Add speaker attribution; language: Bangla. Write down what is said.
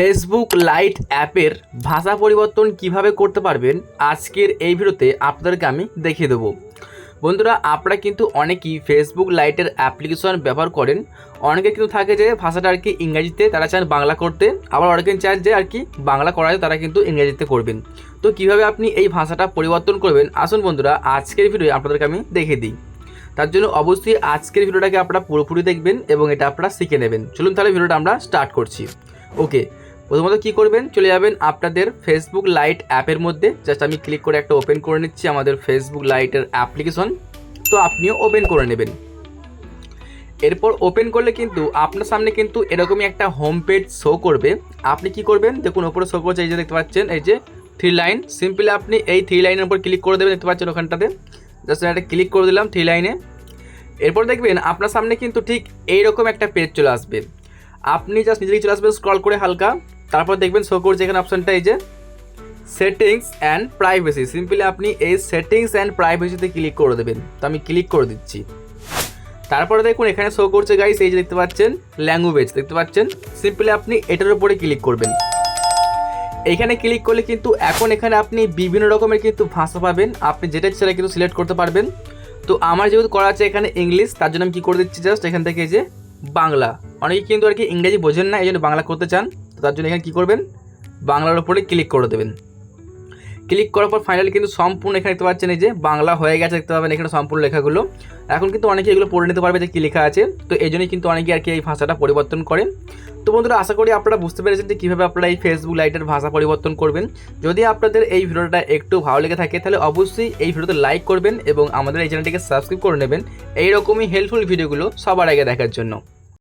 Speaker 1: ফেসবুক লাইট অ্যাপের ভাষা পরিবর্তন কীভাবে করতে পারবেন, আজকের এই ভিডিওতে আপনাদেরকে আমি দেখিয়ে দেবো। বন্ধুরা, আপনারা কিন্তু অনেকেই ফেসবুক লাইটের অ্যাপ্লিকেশন ব্যবহার করেন। অনেকে কিন্তু থাকে যে ভাষাটা আর কি ইংরাজিতে তারা চান বাংলা করতে, আবার অনেকে চান যে আর কি বাংলা করা তারা কিন্তু ইংরাজিতে করবেন। তো কীভাবে আপনি এই ভাষাটা পরিবর্তন করবেন, আসুন বন্ধুরা, আজকের ভিডিও আপনাদেরকে আমি দেখিয়ে দিই। তার জন্য অবশ্যই আজকের ভিডিওটাকে আপনারা পুরোপুরি দেখবেন এবং এটা আপনারা শিখে নেবেন। চলুন তাহলে ভিডিওটা আমরা স্টার্ট করছি। ওকে প্রথমত কি করবেন? চলে যাবেন আপনাদের ফেসবুক লাইট অ্যাপের মধ্যে। জাস্ট আমি ক্লিক করে একটা ওপেন করে নিচ্ছি আমাদের ফেসবুক লাইটের অ্যাপ্লিকেশন তো আপনিও ওপেন করে নেবেন। এরপর ওপেন করলে কিন্তু আপনার সামনে কিন্তু এরকমই একটা হোম পেজ শো করবে। আপনি কি করবেন? দেখুন ওপরে শো করছে এই যে দেখতে পাচ্ছেন, এই যে থ্রি লাইন সিম্পলি আপনি এই থ্রি লাইনের উপর ক্লিক করে দেবেন, দেখতে পাচ্ছেন ওখানটাতে। জাস্ট একটা ক্লিক করে দিলাম থ্রি লাইনে এরপর দেখবেন আপনার সামনে কিন্তু ঠিক এইরকম একটা পেজ চলে আসবে। আপনি জাস্ট নিজেই চলে আসবেন স্ক্রল করে হালকা। তারপর দেখবেন শো করছে এখানে অপশানটা এই যে সেটিংস অ্যান্ড প্রাইভেসি সিম্পলি আপনি এই সেটিংস অ্যান্ড প্রাইভেসিতে ক্লিক করে দেবেন। তো আমি ক্লিক করে দিচ্ছি। তারপরে দেখুন এখানে শো করছে গাইস এই যে দেখতে পাচ্ছেন ল্যাঙ্গুয়েজ দেখতে পাচ্ছেন? সিম্পলি আপনি এটার উপরে ক্লিক করবেন। এখানে ক্লিক করলে কিন্তু এখন এখানে আপনি বিভিন্ন রকমের কিন্তু ভাষা পাবেন। আপনি যেটা সেটা কিন্তু সিলেক্ট করতে পারবেন। তো আমার যেহেতু করা আছে এখানে ইংলিশ তার জন্য আমি কী করে দিচ্ছি জাস্ট এখান থেকে যে বাংলা। অনেকে কিন্তু আর কি ইংরেজি বোঝেন না এই জন্য বাংলা করতে চান। তো তার জন্য এখানে কী করবেন? বাংলার উপরে ক্লিক করে দেবেন। ক্লিক করার পর ফাইনালি কিন্তু সম্পূর্ণ এখানে দেখতে পাচ্ছেন এই যে বাংলা হয়ে গেছে, দেখতে পাবেন এখানে সম্পূর্ণ লেখাগুলো। এখন কিন্তু অনেকে এগুলো পড়ে নিতে পারবে যে কী লেখা আছে। তো এই জন্যই কিন্তু অনেকে আর কি এই ভাষাটা পরিবর্তন করে। তো বন্ধুরা, আশা করি আপনারা বুঝতে পেরেছেন যে কীভাবে আপনারা এই ফেসবুক লাইটের ভাষা পরিবর্তন করবেন। যদি আপনাদের এই ভিডিওটা একটু ভালো লেগে থাকে, তাহলে অবশ্যই এই ভিডিওতে লাইক করবেন এবং আমাদের এই চ্যানেলটিকে সাবস্ক্রাইব করে নেবেন। এইরকমই হেল্পফুল ভিডিওগুলো সবার আগে দেখার জন্য।